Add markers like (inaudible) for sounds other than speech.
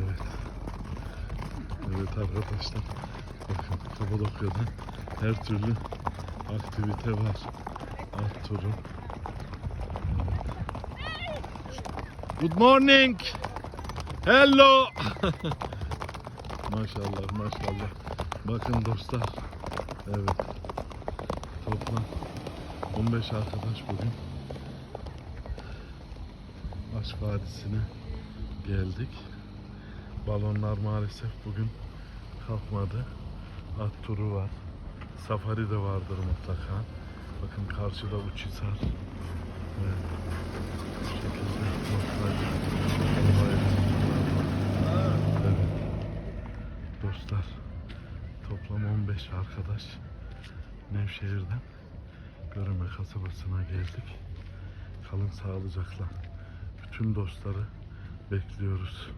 Evet. Evet arkadaşlar. Bakın Kapadokya'da her türlü aktivite var. At turu. Good morning. Hello. (laughs) maşallah maşallah. Bakın dostlar. Evet. Toplam 15 arkadaş bugün. Aşk Vadisi'ne geldik. Balonlar maalesef bugün kalkmadı. At turu var. Safari de vardır mutlaka. Bakın karşıda Uçhisar. Evet. Bu şekilde olaylar. Evet. Dostlar toplam 15 arkadaş Nevşehir'den Göreme kasabasına geldik. Kalın sağlıcakla. Bütün dostları bekliyoruz.